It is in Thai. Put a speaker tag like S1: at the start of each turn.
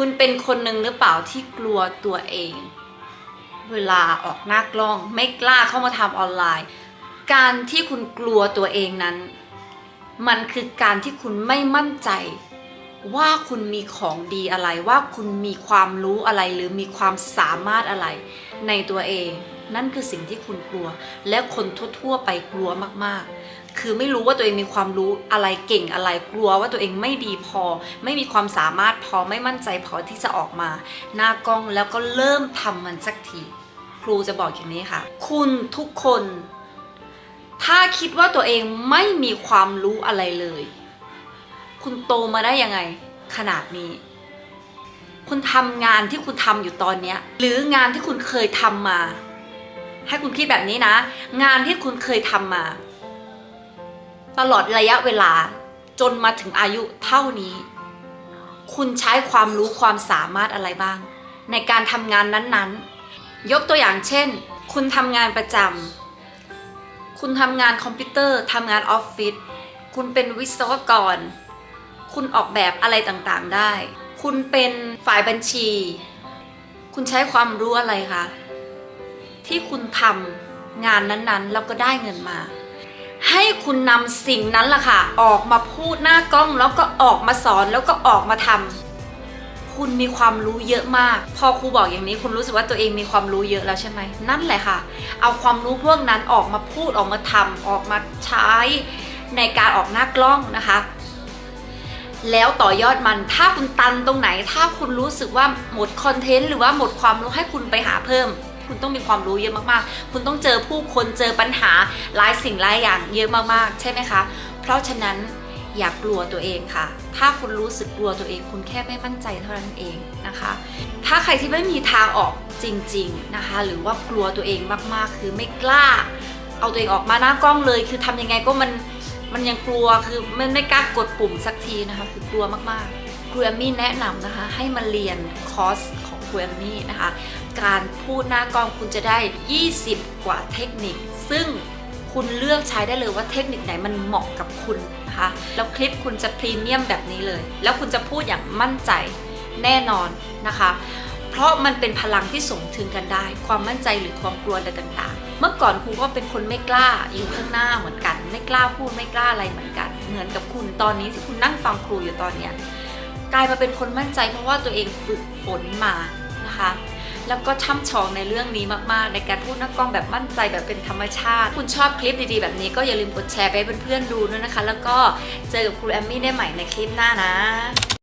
S1: คุณเป็นคนหนึ่งหรือเปล่าที่กลัวตัวเอง เวลาออกหน้ากล้อง ไม่กล้าเข้ามาทำออนไลน์ การที่คุณกลัวตัวเองนั้น มันคือการที่คุณไม่มั่นใจ ว่าคุณมีของดีอะไร ว่าคุณมีความรู้อะไรหรือมีความสามารถอะไร ในตัวเอง นั่นคือสิ่งที่คุณกลัว และคนทั่วๆไปกลัวมากๆ คือไม่รู้ว่าตัวเองมีความรู้อะไรเก่งอะไรกลัวว่าตัวเองไม่ดีพอ ไม่มีความสามารถพอไม่มั่นใจพอที่จะออกมา หน้ากล้องแล้วก็เริ่มทำมันสักทีครูจะบอกอย่างนี้ค่ะ คุณทุกคน ถ้าคิดว่าตัวเองไม่มีความรู้อะไรเลย คุณโตมาได้ยังไง ขนาดนี้ คุณทำงานที่คุณทำอยู่ตอนนี้หรืองานที่คุณเคยทำมา ให้คุณคิดแบบนี้นะ งานที่คุณเคยทำมา ตลอดระยะเวลาจนมาถึงอายุเท่านี้ คุณใช้ความรู้ความสามารถอะไรบ้าง ในการทำงานนั้นๆ ยกตัวอย่างเช่น คุณทำงานประจำคุณทำงานคอมพิวเตอร์ทำงานออฟฟิศคุณเป็นวิศวกร คุณออกแบบอะไรต่างๆได้ คุณเป็นฝ่ายบัญชี คุณใช้ความรู้อะไรคะที่คุณทำงานนั้นๆ แล้วก็ได้เงินมา ให้คุณนำสิ่งนั้นล่ะค่ะ ออกมาพูดหน้ากล้องแล้วก็ออกมาสอนแล้วก็ออกมาทำคุณมีความรู้เยอะมาก พอครูบอกอย่างนี้คุณรู้สึกว่าตัวเองมีความรู้เยอะแล้วใช่ไหมนั่นแหละค่ะ เอาความรู้พวกนั้นออกมาพูดออกมาทำออกมาใช้ในการออกหน้ากล้องนะคะ แล้วต่อยอดมันถ้าคุณตันตรงไหน ถ้าคุณรู้สึกว่าหมดคอนเทนต์หรือว่าหมดความรู้ให้คุณไปหาเพิ่ม คุณต้องมีความรู้เยอะมากๆ คุณต้องเจอผู้คนเจอปัญหาหลายสิ่งหลายอย่างเยอะมากๆ ใช่ไหมคะ เพราะฉะนั้นอย่ากกลัวตัวเองค่ะ ถ้าคุณรู้สึกกลัวตัวเอง คุณแค่ไม่มั่นใจเท่านั้นเองนะคะ ถ้าใครที่ไม่มีทางออกจริง ๆนะคะ หรือว่ากลัวตัวเองมากๆ คือไม่กล้า เอาตัวเองออกมาหน้ากล้องเลย คือทำยังไงก็มันมันยังกลัว คือมันไม่กล้ากดปุ่มสักทีนะคะ คือกลัวมากๆครูแอมมี่แนะนำนะคะ ให้มาเรียนคอร์สของ ควมี่นะคะ การพูดหน้ากล้องคุณจะได้ 20 กว่าเทคนิค ซึ่งคุณเลือกใช้ได้เลยว่าเทคนิคไหนมันเหมาะกับคุณนะคะ แล้วคลิปคุณจะพรีเมียมแบบนี้เลย แล้วคุณจะพูดอย่างมั่นใจแน่นอนนะคะ เพราะมันเป็นพลังที่ส่งถึงกันได้ ความมั่นใจหรือความกลัวอะไรต่างๆ เมื่อก่อนครูก็เป็นคนไม่กล้าอยู่ข้างหน้าเหมือนกัน ไม่กล้าพูดไม่กล้าอะไรเหมือนกัน เหมือนกับคุณตอนนี้ที่คุณนั่งฟังครูอยู่ตอนเนี้ย กลายมาเป็นคนมั่นใจเพราะว่าตัวเองฝึกฝนมานะคะ แล้วก็ช่ำชองในเรื่องนี้มากๆ ในการพูดนักกล้องแบบมั่นใจแบบเป็นธรรมชาติ คุณชอบคลิปดีๆ แบบนี้ก็อย่าลืมกดแชร์ไปให้เพื่อนๆดูด้วยนะคะ แล้วก็เจอกับครูแอมมี่ได้ใหม่ในคลิปหน้านะ